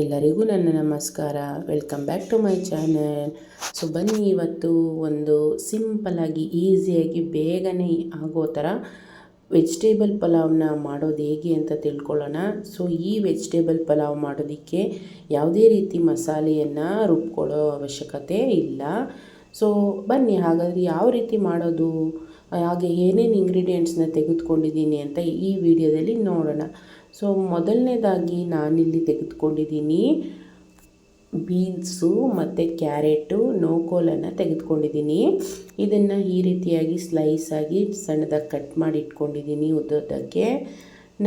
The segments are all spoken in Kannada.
ಎಲ್ಲರಿಗೂ ನನ್ನ ನಮಸ್ಕಾರ. Welcome back to my channel so ಬನ್ನಿ ಇವತ್ತು ಒಂದು ಸಿಂಪಲಾಗಿ ಈಸಿಯಾಗಿ ಬೇಗನೆ ಆಗೋ ಥರ ವೆಜಿಟೇಬಲ್ ಪಲಾವ್ನ ಮಾಡೋದು ಹೇಗೆ ಅಂತ ತಿಳ್ಕೊಳ್ಳೋಣ. ಸೊ ಈ ವೆಜಿಟೇಬಲ್ ಪಲಾವ್ ಮಾಡೋದಕ್ಕೆ ಯಾವುದೇ ರೀತಿ ಮಸಾಲೆಯನ್ನು ರುಬ್ಕೊಳ್ಳೋ ಅವಶ್ಯಕತೆ ಇಲ್ಲ. ಸೊ ಬನ್ನಿ ಹಾಗಾದರೆ ಯಾವ ರೀತಿ ಮಾಡೋದು, ಹಾಗೆ ಏನೇನು ಇಂಗ್ರೀಡಿಯೆಂಟ್ಸ್ನ ತೆಗೆದುಕೊಂಡಿದ್ದೀನಿ ಅಂತ ಈ ವಿಡಿಯೋದಲ್ಲಿ ನೋಡೋಣ. ಸೊ ಮೊದಲನೇದಾಗಿ ನಾನಿಲ್ಲಿ ತೆಗೆದುಕೊಂಡಿದ್ದೀನಿ ಬೀನ್ಸು ಮತ್ತು ಕ್ಯಾರೆಟು ನೋಕೋಲನ್ನು ತೆಗೆದುಕೊಂಡಿದ್ದೀನಿ. ಇದನ್ನು ಈ ರೀತಿಯಾಗಿ ಸ್ಲೈಸಾಗಿ ಸಣ್ಣದಾಗಿ ಕಟ್ ಮಾಡಿ ಇಟ್ಕೊಂಡಿದ್ದೀನಿ ಉದ್ದೋದಕ್ಕೆ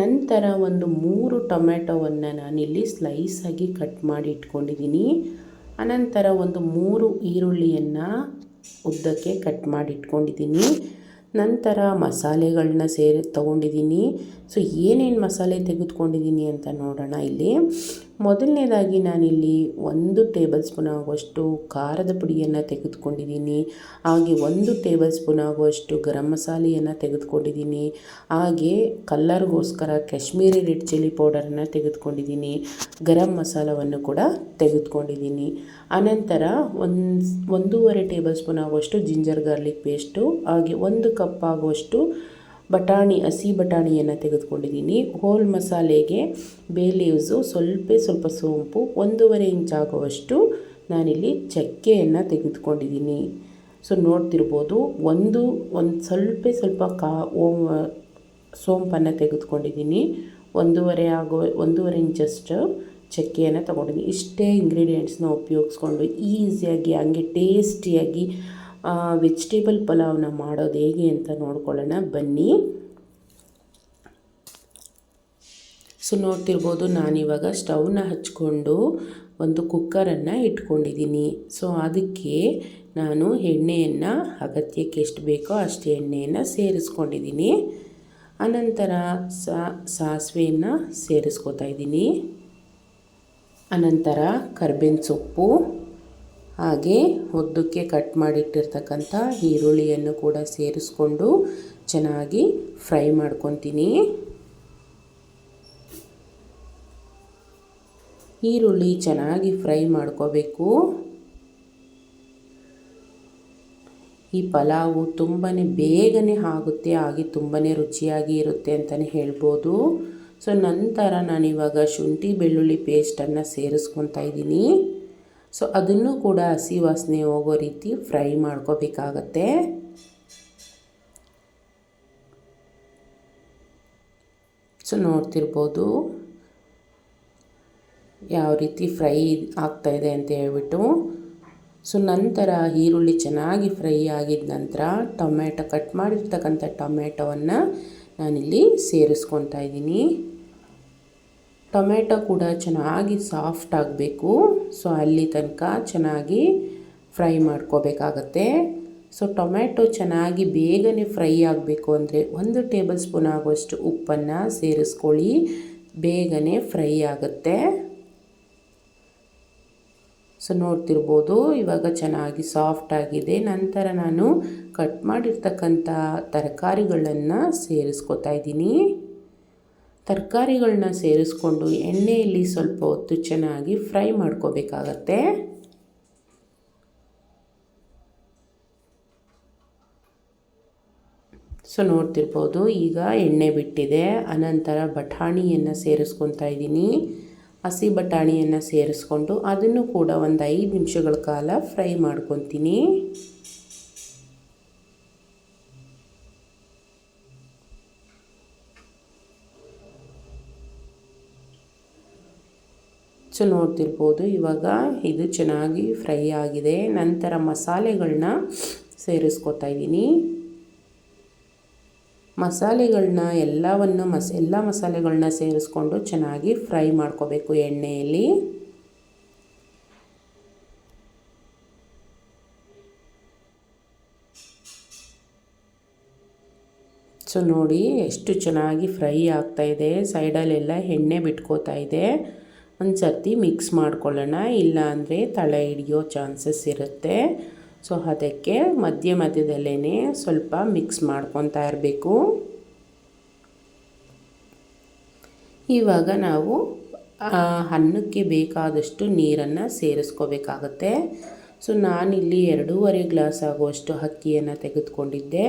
ನಂತರ ಒಂದು ಮೂರು ಟೊಮೆಟೊವನ್ನು ನಾನಿಲ್ಲಿ ಸ್ಲೈಸಾಗಿ ಕಟ್ ಮಾಡಿ ಇಟ್ಕೊಂಡಿದ್ದೀನಿ. ಅನಂತರ ಒಂದು ಮೂರು ಈರುಳ್ಳಿಯನ್ನು ಉದ್ದಕ್ಕೆ ಕಟ್ ಮಾಡಿ ಇಟ್ಕೊಂಡಿದ್ದೀನಿ. ನಂತರ ಮಸಾಲೆಗಳನ್ನ ಸೇರಿ ತೊಗೊಂಡಿದ್ದೀನಿ. ಸೊ ಏನೇನು ಮಸಾಲೆ ತೆಗೆದುಕೊಂಡಿದ್ದೀನಿ ಅಂತ ನೋಡೋಣ ಇಲ್ಲಿ. ಮೊದಲನೇದಾಗಿ ನಾನಿಲ್ಲಿ ಒಂದು ಟೇಬಲ್ ಸ್ಪೂನ್ ಆಗುವಷ್ಟು ಖಾರದ ಪುಡಿಯನ್ನು ತೆಗೆದುಕೊಂಡಿದ್ದೀನಿ. ಹಾಗೆ ಒಂದು ಟೇಬಲ್ ಸ್ಪೂನ್ ಆಗುವಷ್ಟು ಗರಂ ಮಸಾಲೆಯನ್ನು ತೆಗೆದುಕೊಂಡಿದ್ದೀನಿ. ಹಾಗೆ ಕಲ್ಲರ್ಗೋಸ್ಕರ ಕಾಶ್ಮೀರಿ ರೆಡ್ ಚಿಲ್ಲಿ ಪೌಡರನ್ನು ತೆಗೆದುಕೊಂಡಿದ್ದೀನಿ. ಗರಂ ಮಸಾಲವನ್ನು ಕೂಡ ತೆಗೆದುಕೊಂಡಿದ್ದೀನಿ. ಅನಂತರ ಒಂದು ಒಂದೂವರೆ ಟೇಬಲ್ ಸ್ಪೂನ್ ಆಗುವಷ್ಟು ಜಿಂಜರ್ ಗಾರ್ಲಿಕ್ ಪೇಸ್ಟು, ಹಾಗೆ ಒಂದು ಕಪ್ ಆಗುವಷ್ಟು ಬಟಾಣಿ, ಹಸಿ ಬಟಾಣಿಯನ್ನು ತೆಗೆದುಕೊಂಡಿದ್ದೀನಿ. ಹೋಲ್ ಮಸಾಲೆಗೆ ಬೇ ಲೀವ್ಸು, ಸ್ವಲ್ಪ ಸ್ವಲ್ಪ ಸೋಂಪು, ಒಂದೂವರೆ ಇಂಚ್ ಆಗುವಷ್ಟು ನಾನಿಲ್ಲಿ ಚಕ್ಕೆಯನ್ನು ತೆಗೆದುಕೊಂಡಿದ್ದೀನಿ. ಸೊ, ನೋಡ್ತಿರ್ಬೋದು, ಒಂದು ಒಂದು ಸ್ವಲ್ಪ ಸ್ವಲ್ಪ ಕಾ, ಓಮ್, ಸೋಂಪನ್ನು ತೆಗೆದುಕೊಂಡಿದ್ದೀನಿ. ಒಂದೂವರೆ ಆಗೋ, ಒಂದೂವರೆ ಇಂಚಷ್ಟು ಚಕ್ಕೆಯನ್ನು ತೊಗೊಂಡಿದ್ದೀನಿ. ಇಷ್ಟೇ ಇಂಗ್ರೀಡಿಯೆಂಟ್ಸ್ನ ಉಪಯೋಗಿಸ್ಕೊಂಡು ಈಸಿಯಾಗಿ ಹಂಗೆ ಟೇಸ್ಟಿಯಾಗಿ ವೆಜಿಟೇಬಲ್ ಪಲಾವ್ನ ಮಾಡೋದು ಹೇಗೆ ಅಂತ ನೋಡ್ಕೊಳ್ಳೋಣ. ಬನ್ನಿ. ಸೊ, ನೋಡ್ತಿರ್ಬೋದು ನಾನಿವಾಗ ಸ್ಟವ್ನ ಹಚ್ಕೊಂಡು ಒಂದು ಕುಕ್ಕರನ್ನು ಇಟ್ಕೊಂಡಿದ್ದೀನಿ. ಸೊ, ಅದಕ್ಕೆ ನಾನು ಎಣ್ಣೆಯನ್ನು, ಅಗತ್ಯಕ್ಕೆ ಎಷ್ಟು ಬೇಕೋ ಅಷ್ಟು ಎಣ್ಣೆಯನ್ನು ಸೇರಿಸ್ಕೊಂಡಿದ್ದೀನಿ. ಅನಂತರ ಸಾಸಿವೆಯನ್ನು ಸೇರಿಸ್ಕೊತಾ ಇದ್ದೀನಿ. ಅನಂತರ ಕರ್ಬೇವಿನ ಸೊಪ್ಪು. ಹಾಗೆ ಉದ್ದಕ್ಕೆ ಕಟ್ ಮಾಡಿಟ್ಟಿರ್ತಕ್ಕಂಥ ಈರುಳ್ಳಿಯನ್ನು ಕೂಡ ಸೇರಿಸ್ಕೊಂಡು ಚೆನ್ನಾಗಿ ಫ್ರೈ ಮಾಡ್ಕೊತೀನಿ. ಈರುಳ್ಳಿ ಚೆನ್ನಾಗಿ ಫ್ರೈ ಮಾಡ್ಕೋಬೇಕು. ಈ ಪಲಾವು ತುಂಬಾ ಬೇಗನೆ ಆಗುತ್ತೆ, ಹಾಗೆ ತುಂಬಾ ರುಚಿಯಾಗಿ ಇರುತ್ತೆ ಅಂತಲೇ ಹೇಳ್ಬೋದು. ಸೊ, ನಂತರ ನಾನಿವಾಗ ಶುಂಠಿ ಬೆಳ್ಳುಳ್ಳಿ ಪೇಸ್ಟನ್ನು ಸೇರಿಸ್ಕೊತಾ ಇದ್ದೀನಿ. ಸೊ ಅದನ್ನು ಕೂಡ ಹಸಿ ವಾಸನೆ ಹೋಗೋ ರೀತಿ ಫ್ರೈ ಮಾಡ್ಕೋಬೇಕಾಗತ್ತೆ. ಸೊ ನೋಡ್ತಿರ್ಬೋದು ಯಾವ ರೀತಿ ಫ್ರೈ ಆಗ್ತಾಯಿದೆ ಅಂತ ಹೇಳ್ಬಿಟ್ಟು. ಸೊ ನಂತರ ಈರುಳ್ಳಿ ಚೆನ್ನಾಗಿ ಫ್ರೈ ಆಗಿದ ನಂತರ ಟೊಮೆಟೊ ಕಟ್ ಮಾಡಿರ್ತಕ್ಕಂಥ ಟೊಮೆಟೊವನ್ನು ನಾನಿಲ್ಲಿ ಸೇರಿಸ್ಕೊತಾ ಇದ್ದೀನಿ. ಟೊಮೆಟೊ ಕೂಡ ಚೆನ್ನಾಗಿ ಸಾಫ್ಟ್ ಆಗಬೇಕು. ಸೊ ಅಲ್ಲಿ ತನಕ ಚೆನ್ನಾಗಿ ಫ್ರೈ ಮಾಡ್ಕೋಬೇಕಾಗತ್ತೆ. ಸೊ ಟೊಮೆಟೊ ಚೆನ್ನಾಗಿ ಬೇಗನೆ ಫ್ರೈ ಆಗಬೇಕು ಅಂದರೆ ಒಂದು ಟೇಬಲ್ ಸ್ಪೂನ್ ಆಗುವಷ್ಟು ಉಪ್ಪನ್ನು ಸೇರಿಸ್ಕೊಳ್ಳಿ. ಬೇಗನೆ ಫ್ರೈ ಆಗುತ್ತೆ. ಸೊ ನೋಡ್ತಿರ್ಬೋದು ಇವಾಗ ಚೆನ್ನಾಗಿ ಸಾಫ್ಟ್ ಆಗಿದೆ. ನಂತರ ನಾನು ಕಟ್ ಮಾಡಿರ್ತಕ್ಕಂಥ ತರಕಾರಿಗಳನ್ನು ಸೇರಿಸ್ಕೊತಾ ಇದ್ದೀನಿ. ತರಕಾರಿಗಳನ್ನ ಸೇರಿಸ್ಕೊಂಡು ಎಣ್ಣೆಯಲ್ಲಿ ಸ್ವಲ್ಪ ಹೊತ್ತು ಚೆನ್ನಾಗಿ ಫ್ರೈ ಮಾಡ್ಕೋಬೇಕಾಗತ್ತೆ. ಸೊ ನೋಡ್ತಿರ್ಬೋದು, ಈಗ ಎಣ್ಣೆ ಬಿಟ್ಟಿದೆ. ಅನಂತರ ಬಟಾಣಿಯನ್ನು ಸೇರಿಸ್ಕೊತಾ ಇದ್ದೀನಿ. ಹಸಿ ಬಟಾಣಿಯನ್ನು ಸೇರಿಸ್ಕೊಂಡು ಅದನ್ನು ಕೂಡ ಒಂದು ಐದು ನಿಮಿಷಗಳ ಕಾಲ ಫ್ರೈ ಮಾಡ್ಕೊತೀನಿ. ಸೊ ನೋಡ್ತಿರ್ಬೋದು. ಇವಾಗ ಇದು ಚೆನ್ನಾಗಿ ಫ್ರೈ ಆಗಿದೆ. ನಂತರ ಮಸಾಲೆಗಳನ್ನ ಸೇರಿಸ್ಕೊತಾ ಇದ್ದೀನಿ. ಮಸಾಲೆಗಳನ್ನ ಎಲ್ಲವನ್ನು ಮಸ್, ಎಲ್ಲ ಮಸಾಲೆಗಳನ್ನ ಸೇರಿಸ್ಕೊಂಡು ಚೆನ್ನಾಗಿ ಫ್ರೈ ಮಾಡ್ಕೋಬೇಕು ಎಣ್ಣೆಯಲ್ಲಿ. ಸೊ ನೋಡಿ ಎಷ್ಟು ಚೆನ್ನಾಗಿ ಫ್ರೈ ಆಗ್ತಾಯಿದೆ ಸೈಡಲ್ಲೆಲ್ಲ ಎಣ್ಣೆ ಬಿಟ್ಕೋತಾ ಇದೆ. ಒಂದು ಸರ್ತಿ ಮಿಕ್ಸ್ ಮಾಡ್ಕೊಳ್ಳೋಣ. ಇಲ್ಲ ಅಂದರೆ ತಳ ಹಿಡಿಯೋ ಚಾನ್ಸಸ್ ಇರುತ್ತೆ. ಸೊ ಅದಕ್ಕೆ ಮಧ್ಯ ಮಧ್ಯದಲ್ಲೇ ಸ್ವಲ್ಪ ಮಿಕ್ಸ್ ಮಾಡ್ಕೊತಾ ಇರಬೇಕು. ಇವಾಗ ನಾವು ಅನ್ನಕ್ಕೆ ಬೇಕಾದಷ್ಟು ನೀರನ್ನು ಸೇರಿಸ್ಕೋಬೇಕಾಗತ್ತೆ. ಸೊ ನಾನಿಲ್ಲಿ ಎರಡೂವರೆ ಗ್ಲಾಸ್ ಆಗುವಷ್ಟು ಅಕ್ಕಿಯನ್ನು ತೆಗೆದುಕೊಂಡಿದ್ದೆ.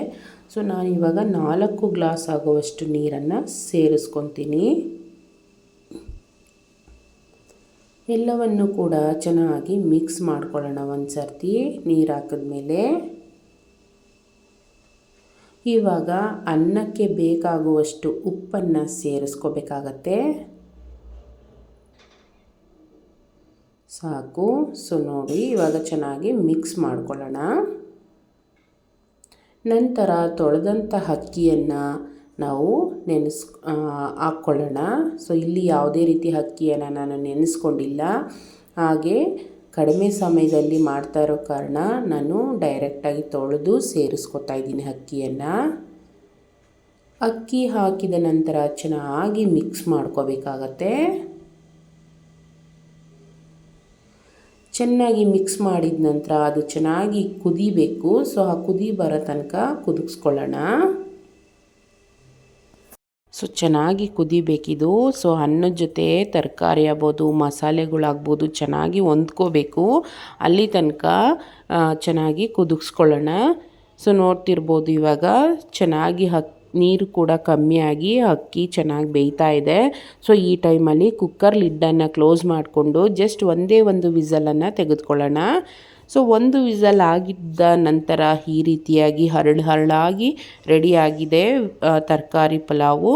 ಸೊ ನಾನು ಇವಾಗ ನಾಲ್ಕು ಗ್ಲಾಸ್ ಆಗುವಷ್ಟು ನೀರನ್ನು ಸೇರಿಸ್ಕೊತೀನಿ. ಎಲ್ಲವನ್ನು ಕೂಡ ಚೆನ್ನಾಗಿ ಮಿಕ್ಸ್ ಮಾಡ್ಕೊಳ್ಳೋಣ ಒಂದು ಸರ್ತಿ ನೀರು ಹಾಕಿದ್ಮೇಲೆ ಇವಾಗ ಅನ್ನಕ್ಕೆ ಬೇಕಾಗುವಷ್ಟು ಉಪ್ಪನ್ನು ಸೇರಿಸ್ಕೋಬೇಕಾಗತ್ತೆ. ಸಾಕು. ಸೊ ನೋಡಿ, ಇವಾಗ ಚೆನ್ನಾಗಿ ಮಿಕ್ಸ್ ಮಾಡ್ಕೊಳ್ಳೋಣ. ನಂತರ ತೊಳೆದಂಥ ಅಕ್ಕಿಯನ್ನು ನಾವು ನೆನೆಸ್ ಹಾಕ್ಕೊಳ್ಳೋಣ. ಸೊ ಇಲ್ಲಿ ಯಾವುದೇ ರೀತಿ ಅಕ್ಕಿಯನ್ನು ನಾನು ನೆನೆಸ್ಕೊಂಡಿಲ್ಲ. ಹಾಗೆ ಕಡಿಮೆ ಸಮಯದಲ್ಲಿ ಮಾಡ್ತಾ ಇರೋ ಕಾರಣ ನಾನು ಡೈರೆಕ್ಟಾಗಿ ತೊಳೆದು ಸೇರಿಸ್ಕೊತಾ ಇದ್ದೀನಿ ಅಕ್ಕಿಯನ್ನು ಅಕ್ಕಿ ಹಾಕಿದ ನಂತರ ಚೆನ್ನಾಗಿ ಮಿಕ್ಸ್ ಮಾಡ್ಕೋಬೇಕಾಗತ್ತೆ. ಚೆನ್ನಾಗಿ ಮಿಕ್ಸ್ ಮಾಡಿದ ನಂತರ ಅದು ಚೆನ್ನಾಗಿ ಕುದಿಬೇಕು. ಸೊ ಆ ಕುದಿ ಬರೋ ತನಕ ಕುದಿಸ್ಕೊಳ್ಳೋಣ. ಸೊ ಚೆನ್ನಾಗಿ ಕುದಿಬೇಕಿದು. ಸೊ ಅನ್ನದ ಜೊತೆ ತರಕಾರಿ ಆಗ್ಬೋದು, ಮಸಾಲೆಗಳಾಗ್ಬೋದು ಚೆನ್ನಾಗಿ ಹೊಂದ್ಕೋಬೇಕು. ಅಲ್ಲಿ ತನಕ ಚೆನ್ನಾಗಿ ಕುದಿಸ್ಕೊಳ್ಳೋಣ. ಸೊ ನೋಡ್ತಿರ್ಬೋದು ಇವಾಗ ಚೆನ್ನಾಗಿ ಹಕ್, ನೀರು ಕೂಡ ಕಮ್ಮಿಯಾಗಿ ಅಕ್ಕಿ ಚೆನ್ನಾಗಿ ಬೇಯ್ತಾ ಇದೆ. ಸೊ ಈ ಟೈಮಲ್ಲಿ ಕುಕ್ಕರ್ ಲಿಡ್ಡನ್ನು ಕ್ಲೋಸ್ ಮಾಡಿಕೊಂಡು ಜಸ್ಟ್ ಒಂದೇ ಒಂದು ವಿಸಲನ್ನು ತೆಗೆದುಕೊಳ್ಳೋಣ. ಸೊ ಒಂದು ವಿಸಲ್ ಆಗಿದ್ದ ನಂತರ ಈ ರೀತಿಯಾಗಿ ಹರಳು ಹರಳಾಗಿ ರೆಡಿಯಾಗಿದೆ ತರಕಾರಿ ಪಲಾವು.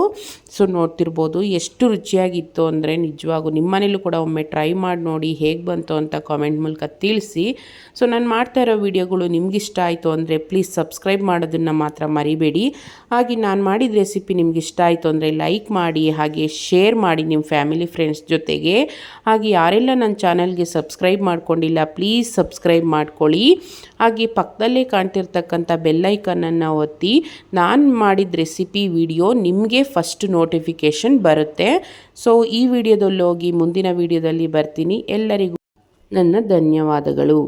ಸೊ ನೋಡ್ತಿರ್ಬೋದು ಎಷ್ಟು ರುಚಿಯಾಗಿತ್ತು ಅಂದರೆ ನಿಜವಾಗೂ ನಿಮ್ಮ ಮನೇಲೂ ಕೂಡ ಒಮ್ಮೆ ಟ್ರೈ ಮಾಡಿ ನೋಡಿ ಹೇಗೆ ಬಂತು ಅಂತ ಕಾಮೆಂಟ್ ಮೂಲಕ ತಿಳಿಸಿ. ಸೊ ನಾನು ಮಾಡ್ತಾ ಇರೋ ವಿಡಿಯೋಗಳು ನಿಮ್ಗೆ ಇಷ್ಟ ಆಯಿತು ಅಂದರೆ ಪ್ಲೀಸ್ ಸಬ್ಸ್ಕ್ರೈಬ್ ಮಾಡೋದನ್ನು ಮಾತ್ರ ಮರಿಬೇಡಿ. ಹಾಗೆ ನಾನು ಮಾಡಿದ ರೆಸಿಪಿ ನಿಮ್ಗೆ ಇಷ್ಟ ಆಯಿತು ಅಂದರೆ ಲೈಕ್ ಮಾಡಿ, ಹಾಗೆ ಶೇರ್ ಮಾಡಿ ನಿಮ್ಮ ಫ್ಯಾಮಿಲಿ ಫ್ರೆಂಡ್ಸ್ ಜೊತೆಗೆ. ಹಾಗೆ ಯಾರೆಲ್ಲ ನನ್ನ ಚಾನಲ್ಗೆ ಸಬ್ಸ್ಕ್ರೈಬ್ ಮಾಡ್ಕೊಂಡಿಲ್ಲ, ಪ್ಲೀಸ್ ಸಬ್ಸ್ಕ್ರೈಬ್ ಮಾಡ್ಕೊಳ್ಳಿ. ಹಾಗೆ ಪಕ್ಕದಲ್ಲೇ ಕಾಣ್ತಿರ್ತಕ್ಕಂಥ ಬೆಲ್ಲೈಕನನ್ನು ಒತ್ತಿ ನಾನು ಮಾಡಿದ ರೆಸಿಪಿ ವಿಡಿಯೋ ನಿಮಗೆ ಫಸ್ಟ್ ನೋಟಿಫಿಕೇಷನ್ ಬರುತ್ತೆ. ಸೊ ಈ ವಿಡಿಯೋದಲ್ಲಿ ಹೋಗಿ ಮುಂದಿನ ವಿಡಿಯೋದಲ್ಲಿ ಬರ್ತೀನಿ. ಎಲ್ಲರಿಗೂ ನನ್ನ ಧನ್ಯವಾದಗಳು.